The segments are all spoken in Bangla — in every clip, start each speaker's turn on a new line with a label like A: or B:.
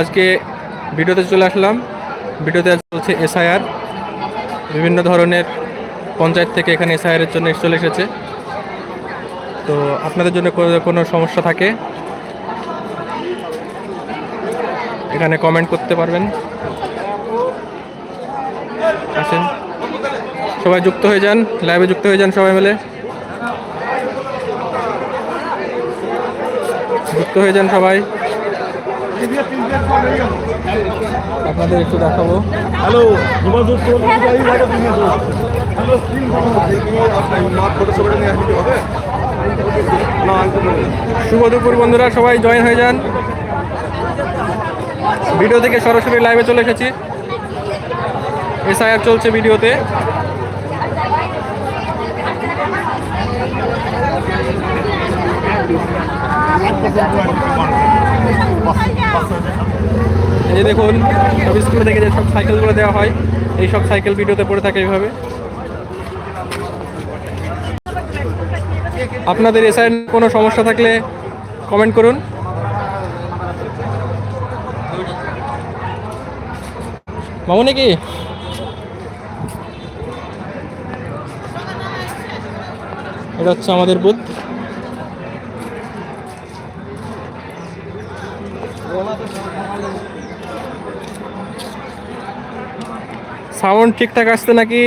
A: আজকে ভিডিওতে চলে আসলাম। ভিডিওতে চলছে এসআইআর। বিভিন্ন ধরনের পঞ্চায়েত থেকে এখানে এসআইআরের জন্য চলে এসেছে। তো আপনাদের জন্য কোনো সমস্যা থাকে, এখানে কমেন্ট করতে পারবেন। আসেন। সবাই যুক্ত হয়ে যান লাইভে যুক্ত হয়ে যান সবাই মিলে। যুক্ত হয়ে যান সবাই। আপনাদের একটু দেখাবো।
B: হ্যালো
A: শুভ দুপুর বন্ধুরা সবাই জয়েন হয়ে যান। ভিডিও থেকে সরাসরি লাইভে চলে এসেছি। এসআইআর চলছে ভিডিওতে। এই দেখুন, সব স্কুলে থেকে যে সব সাইকেলগুলো দেওয়া হয়। এই সব সাইকেল ভিডিওতে পড়ে থাকে এইভাবে। আপনাদের এসআই কোনো সমস্যা থাকলে কমেন্ট করুন। মামুনি কি? এটা হচ্ছে আমাদের বুথ। সাউন্ড ঠিকঠাক আসছে নাকি?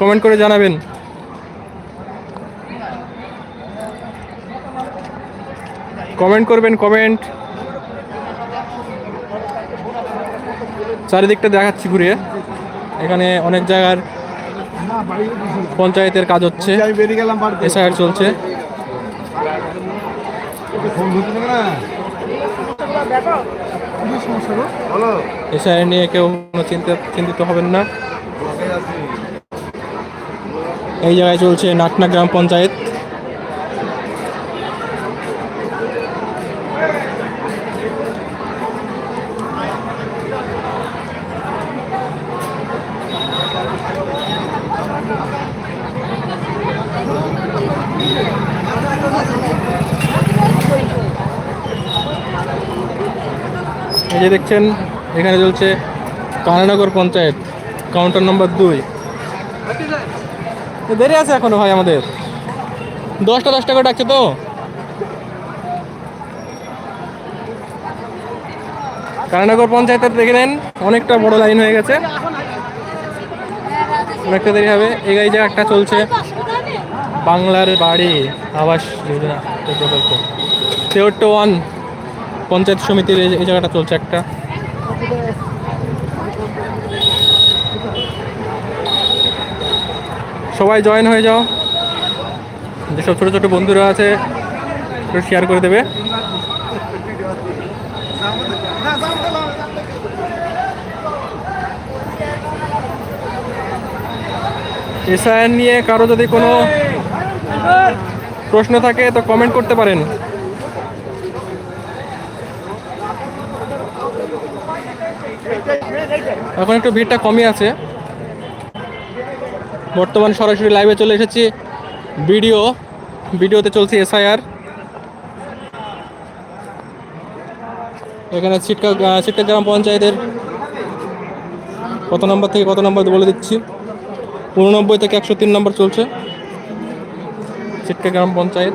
A: কমেন্ট করে জানাবেন। কমেন্ট করবেন কমেন্ট চারিদিকটা দেখাচ্ছি ঘুরিয়ে। এখানে অনেক জায়গার পঞ্চায়েতের কাজ হচ্ছে। এসআইআর চলছে। এসআইআর নিয়ে কেউ কোনো চিন্তা চিন্তিত হবেন না। এই জায়গায় চলছে নাটনা গ্রাম পঞ্চায়েত। এই যে দেখছেন, এখানে চলছে কানানগর পঞ্চায়েত কাউন্টার নম্বর দুই। দেরি আছে এখনও ভাই আমাদের? দশটা দশটা করে ডাকছে তো। কানানগর পঞ্চায়েতের দেখে নেন, অনেকটা বড় লাইন হয়ে গেছে। অনেকটা দেরি হবে। এই একটা চলছে। বাংলার বাড়ি আবাস যোজনা প্রকল্প। সেওট্টো ওয়ান পঞ্চায়েত সমিতির এই জায়গাটা চলছে একটা। সবাই জয়েন হয়ে যাও। যেসব ছোটো ছোটো বন্ধুরা আছে শেয়ার করে দেবে। এসআইআর নিয়ে কারও যদি কোনো প্রশ্ন থাকে, তো কমেন্ট করতে পারেন। এখন একটু ভিড়টা কমই আছে। বর্তমান সরাসরি লাইভে চলে এসেছি ভিডিও ভিডিওতে চলছে এসআইআর। এখানে সিটকা সিটকা গ্রাম পঞ্চায়েতের কত নম্বর থেকে কত নম্বর বলে দিচ্ছি। উননব্বই থেকে একশো তিন নম্বর চলছে। সিটকা গ্রাম পঞ্চায়েত।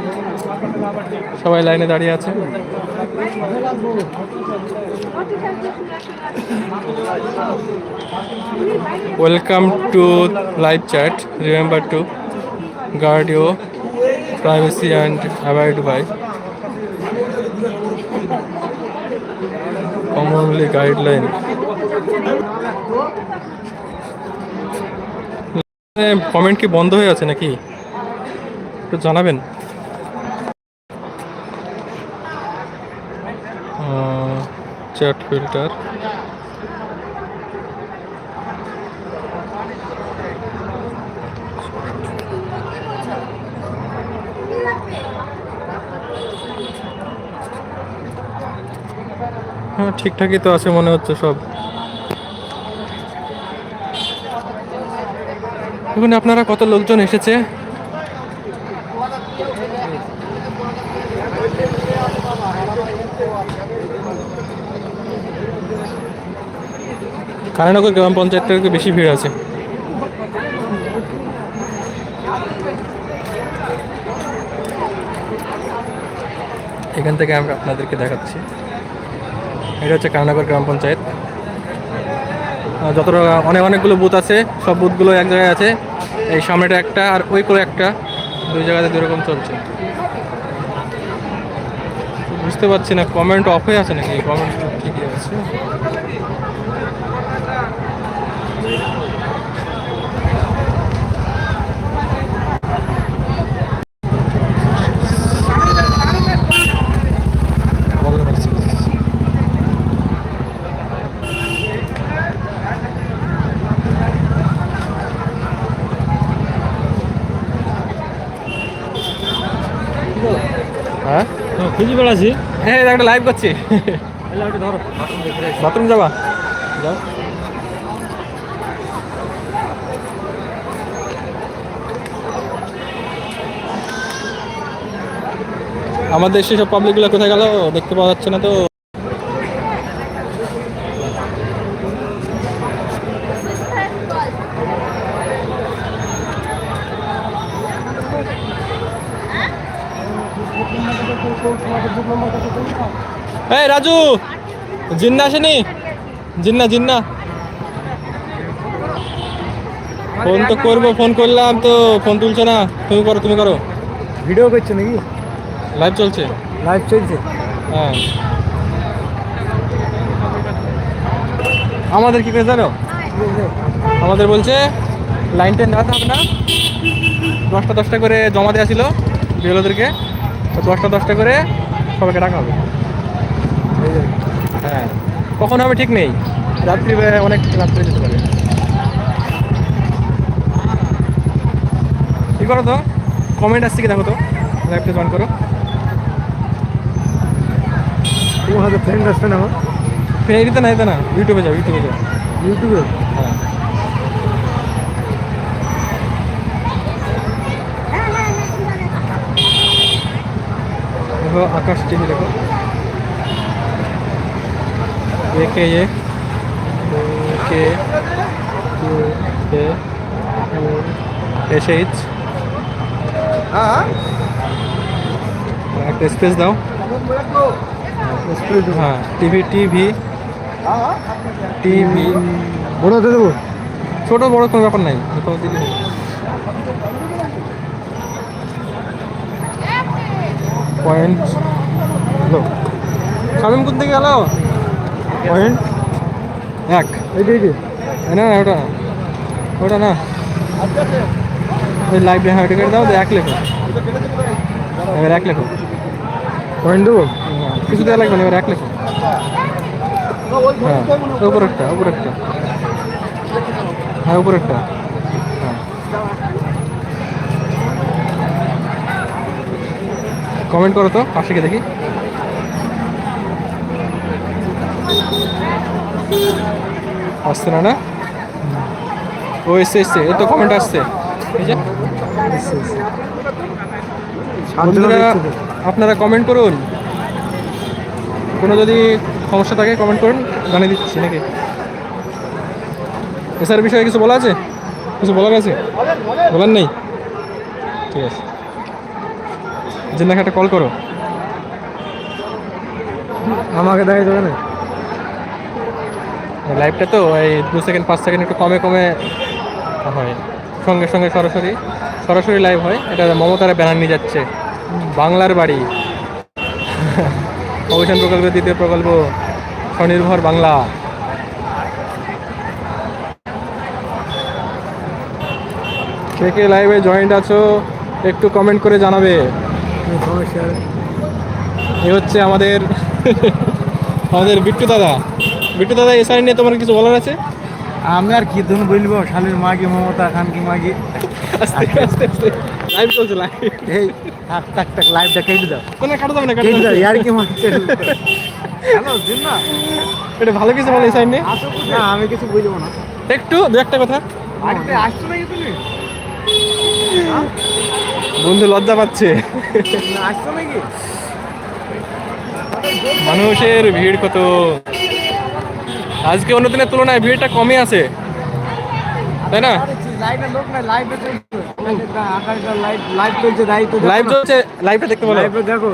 A: সবাই লাইনে দাঁড়িয়ে আছে। Welcome to live chat remember to guard you privacy and avoid by commonly guideline comment কি বন্ধ হয়ে আছে নাকি? একটু জানাবেন। Chat filter. হ্যাঁ ঠিকঠাকই তো আছে মনে হচ্ছে সব। দেখুন আপনারা কত লোকজন এসেছে? কারানগর গ্রাম পঞ্চায়েতটাকে বেশি ভিড় আছে। এখান থেকে আমরা আপনাদেরকে দেখাচ্ছি। এটা হচ্ছে কারানগর গ্রাম পঞ্চায়েত। যতটা অনেক অনেকগুলো বুথ আছে, সব বুথগুলো এক জায়গায় আছে। এই সামনেটা একটা আর ওই করে একটা। দুই জায়গাতে দুই রকম চলছে। বুঝতে পারছি না কমেন্ট অফ হয়ে আছে নাকি? কমেন্ট ঠিকই আছে বলতে পারছি না। হ্যাঁ
C: খুঁজে বেড়াচ্ছি।
A: হ্যাঁ একটা লাইভ করছি।
C: ধরো।
A: বাথরুম যাবা? যাও। আমাদের সেসব পাবলিকগুলো কোথায় গেল? দেখতে পাওয়া যাচ্ছে না তো। এই রাজু! জিন্না আসেনি? জিন্না জিন্না। ফোন তো করব ফোন করলাম তো ফোন তুলছে না। তুমি করো তুমি করো।
C: ভিডিও করছ নাকি?
A: লাইভ চলছে।
C: লাইভ চলছে?
A: হ্যাঁ। আমাদের কি করে জানো আমাদের বলছে লাইনটা টেন দেওয়াতে হবে না। দশটা দশটা করে জমা দেওয়া ছিল বিএলওদেরকে তো দশটা দশটা করে সবাইকে ডাকা হবে। হ্যাঁ। কখন হবে ঠিক নেই? রাত্রি অনেক রাত্রে যেতে পারে। কি করো তো? কমেন্ট আসছে কি দেখো তো? লাইভটা জয়েন করো।
C: তোমার ফ্রেন্ড আসবে না আমার?
A: ফেরিতে না এতে না? ইউটিউবে যাও ইউটিউবে যাও।
C: ইউটিউবে
A: হ্যাঁ। দেখো আকাশ চিনি দেখো A K U A S
B: H
A: একটা স্পেস দাও হ্যাঁ টিভি টিভি টিভি
C: বড় দেবো
A: ছোটো বড় কোনো ব্যাপার নাই। দিলে পয়েন্ট। হ্যালো। শামিম কোন থেকে গেল পয়েন্ট। এক।
C: এই যে
A: না না, ওটা। ওটা না। ওই লাইভ হ্যাঁ ওটা করে দাও এক লেখো। এবার এক লেখো।
C: পয়েন্ট দেবো?
A: কিছু দেওয়া লাগবে না এবার এক লেখো। হ্যাঁ উপর একটা উপর একটা হ্যাঁ উপর একটা হ্যাঁ কমেন্ট করো তো পাশে গিয়ে দেখি। আসছে না না? ও এসছে এসছে এ তো কমেন্ট আসছে। এই যে বন্ধুরা আপনারা কমেন্ট করুন। কোনো যদি সমস্যা থাকে কমেন্ট করুন জানিয়ে দিচ্ছি নাকি? এসআর বিষয়ে কিছু বলা আছে? কিছু বলার আছে? বলার নেই? ঠিক আছে। জিন্নাকে একটা কল করো।
C: আমাকে দেখাই দেবে না?
A: লাইভটা তো এই দু সেকেন্ড পাঁচ সেকেন্ড একটু কমে কমে হয়। সঙ্গে সঙ্গে সরাসরি সরাসরি লাইভ হয়। এটা মমতারা ব্যানার নিয়ে যাচ্ছে। বাংলার বাড়ি। অবসান প্রকল্পের দ্বিতীয় প্রকল্প স্বনির্ভর বাংলা। কে কে লাইভে জয়েন্ট আছো একটু কমেন্ট করে জানাবে। এ হচ্ছে আমাদের আমাদের বিট্টু দাদা। বিট্টু দাদা এসআই নিয়ে তোমার কিছু বলার আছে?
C: আমি আর কি ধরুন বলব শালীর মাগি মমতা খান কি মাগি
A: লাইভ চলছে লাইভ
C: এই থাক থাক থাক লাইভটা কেটে দাও।
A: কোনো কাটা যাবে না কাটা
C: দাও। ইয়ার কি মারতে হ্যালো দিন না
A: এটা ভালো কিছু বলে এসআই নিয়ে?
C: না আমি কিছু বুঝব না।
A: একটু দু একটা কথা।
C: আসছো নাকি তুমি?
A: বন্ধু লজ্জা পাচ্ছে। মানুষের ভিড় কত। আজকে অন্য দিনের তুলনায় ভিড়টা কমই আছে। তাই না?
C: চলছে।
A: লাইভটা দেখতে
C: লাইভে দেখো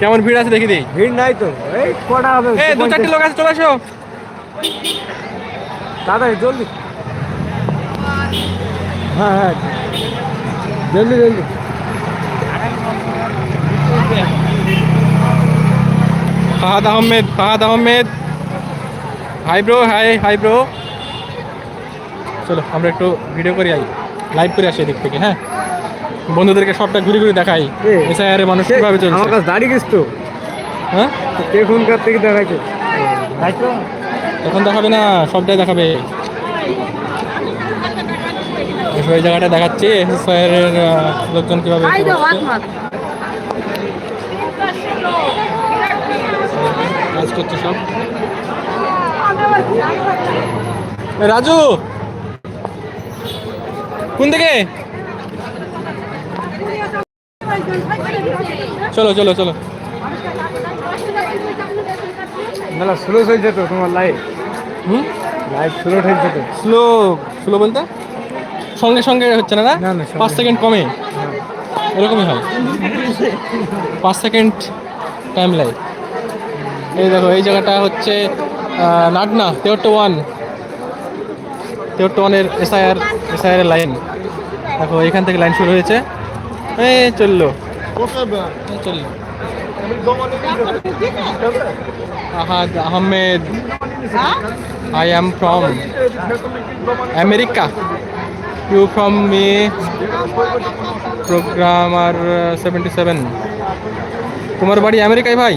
A: কেমন ভিড় আছে দেখি দিই।
C: ভিড় নাই তো এই
A: দু চারটি লোক আছে, চলে আসো।
C: তাড়াতাড়ি জলদি। হ্যাঁ হ্যাঁ জলদি জলদি।
A: Fahad Ahmed Fahad Ahmed. Hi bro hi hi bro চলো আমরা একটু ভিডিও করি আই লাইভ করে আসি এদিক থেকে হ্যাঁ? বন্ধুদেরকে সবটা ঘুরে ঘুরে দেখাই এসআইআর মানুষ কীভাবে
C: আমার
A: চলছে
C: কাছে দাঁড়িয়ে গেছ তো।
A: হ্যাঁ?
C: এখনকার থেকে দেখাচ্ছে তাই তো
A: এখন দেখাবে না সবটাই দেখাবে। এসব জায়গাটা দেখাচ্ছি এসআইআর লোকজন কীভাবে কাজ করছে সব। রাজু! কোন দিকে? চলো চলো চলো।
C: না স্লো চলছে তো তোমার লাইফ
A: হুম?
C: লাইফ স্লো ঠেলছে তো।
A: স্লো স্লো বলতে? সঙ্গে সঙ্গে হচ্ছে না না? পাঁচ সেকেন্ড কমে। এরকমই হয়। পাঁচ সেকেন্ড টাইম লাগে এই দেখো এই জায়গাটা হচ্ছে নাটনা তেহট্ট ওয়ান তেহট্ট ওয়ানের এসআইআর এসআইআর লাইন দেখো এখান থেকে লাইন শুরু হয়েছে। এই চলল। চলল। Ahad Ahmed. I am from America you from me programmer seventy seven তোমার বাড়ি আমেরিকায় ভাই?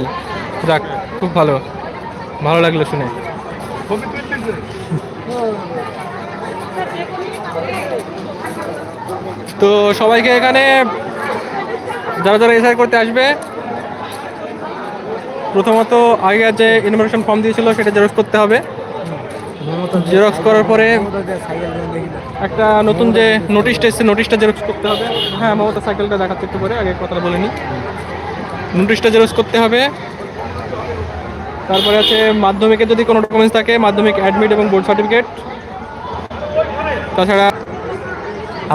A: যাক, খুব ভালো। ভালো লাগল শুনে। তো সবাইকে এখানে যারা যারা এসআই করতে আসবে, প্রথমত আগে যে ইনফরমেশন ফর্ম দিয়েছিল সেটা জেরক্স করতে হবে। জেরক্স করার পরে একটা নতুন যে নোটিশটা এসছে নোটিশটা জেরক্স করতে হবে। হ্যাঁ মমতা সাইকেলটা দেখাচ্ছে একটু পরে আগে কথাটা বলে নিই। নোটিশটা জেরক্স করতে হবে। তারপরে আছে মাধ্যমিকে যদি কোনো ডকুমেন্টস থাকে মাধ্যমিক অ্যাডমিট এবং বোর্ড সার্টিফিকেট তাছাড়া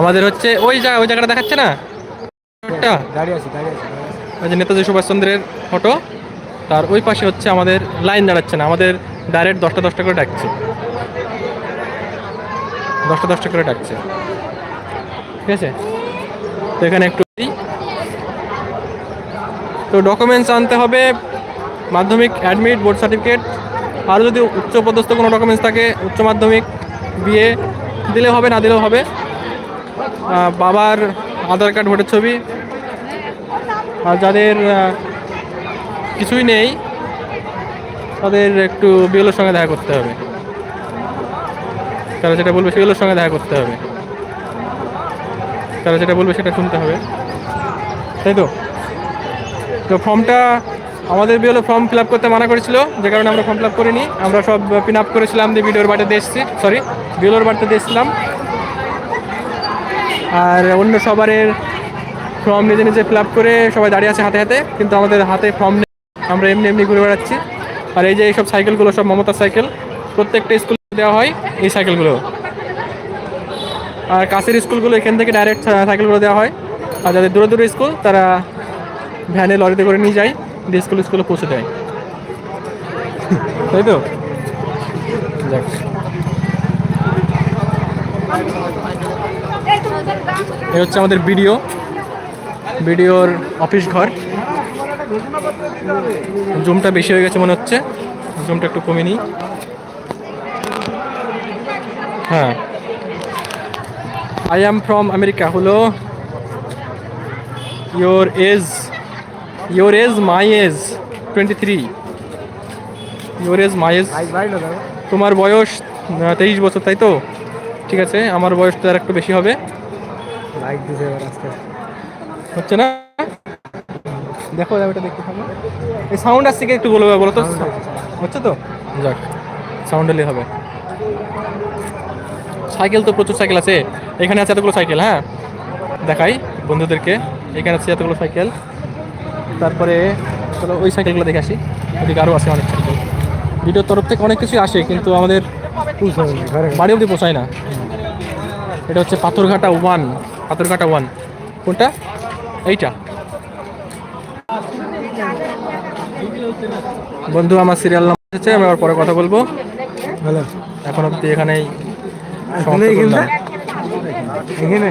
A: আমাদের হচ্ছে ওই জায়গা ওই জায়গাটা দেখাচ্ছে না? নেতাজি সুভাষচন্দ্রের ফটো তার ওই পাশে হচ্ছে আমাদের লাইন দাঁড়াচ্ছে না আমাদের ডাইরেক্ট দশটা দশটা করে ডাকছে। দশটা দশটা করে ডাকছে। ঠিক আছে? তো এখানে একটু। তো ডকুমেন্টস আনতে হবে, মাধ্যমিক অ্যাডমিট বোর্ড সার্টিফিকেট আর যদি উচ্চ পদস্থ কোনো ডকুমেন্টস থাকে, উচ্চ মাধ্যমিক বিয়ে দিলেও হবে, না দিলেও হবে। বাবার আধার কার্ড, ভোটের ছবি। আর যাদের কিছুই নেই তাদের একটু বিএলের সঙ্গে দেখা করতে হবে। তারা যেটা বলবে সেগুলোর সঙ্গে দেখা করতে হবে। তারা যেটা বলবে সেটা শুনতে হবে। তাই তো? তো ফর্মটা আমাদের বিএলও ফর্ম ফিল করতে মানা করেছিল, যে কারণে আমরা ফর্ম ফিল আপ করিনি। আমরা সব পিন আপ করেছিলাম দিয়ে ভিডিওর বাড়িতে এসেছি সরি বিএলওর বাড়িতে দিয়েছিলাম আর অন্য সবারের ফর্ম নিজে নিজে ফিল করে সবাই দাঁড়িয়ে আছে হাতে হাতে, কিন্তু আমাদের হাতে ফর্ম নেই। আমরা এমনি এমনি ঘুরে বেড়াচ্ছি। আর এই যে এইসব সাইকেলগুলো সব মমতার সাইকেল, প্রত্যেকটা স্কুলে দেওয়া হয় এই সাইকেলগুলো। আর কাছের স্কুলগুলো এখান থেকে ডাইরেক্ট সাইকেলগুলো দেওয়া হয়। আর যাদের দূরে দূরে স্কুল, তারা ভ্যানে লরিতে করে নিয়ে যায়, দিয়ে স্কুল স্কুলে পৌঁছে দেয়। তাই তো? যাক। এই হচ্ছে আমাদের ভিডিও ভিডিওর অফিস ঘর। জুমটা বেশি হয়ে গেছে মনে হচ্ছে। জুমটা একটু কমে নিই। হ্যাঁ। আই অ্যাম ফ্রম আমেরিকা হলো your age your age my age twenty three your age my age তোমার বয়স তেইশ বছর তাই তো? ঠিক আছে আমার বয়স তো আর একটু বেশি হবে। হচ্ছে না? দেখো এটা দেখতে থাকো এই সাউন্ড আসছে কি একটু বলবে বলো তো? হচ্ছে তো? যাক সাউন্ড হলেই হবে। সাইকেল তো প্রচুর সাইকেল আছে। এখানে আছে এতগুলো সাইকেল হ্যাঁ? দেখাই বন্ধুদেরকে। এখানে আছে এতগুলো সাইকেল। তারপরে চলো ওই সাইকেলগুলো দেখে আসি। ওদিকে আরও আছে অনেক সাইকেল। ভিডিওর তরফ থেকে অনেক কিছুই আসে, কিন্তু আমাদের বাড়ি অবধি পোষায় না। এটা হচ্ছে পাথরঘাটা ওয়ান পাথরঘাটা ওয়ান কোনটা? এইটা। বন্ধু আমার সিরিয়াল নাম্বার এসেছে আমি আবার পরে কথা বলব।
C: ভালো
A: এখন অব্দি এখানেই।
C: এখানে?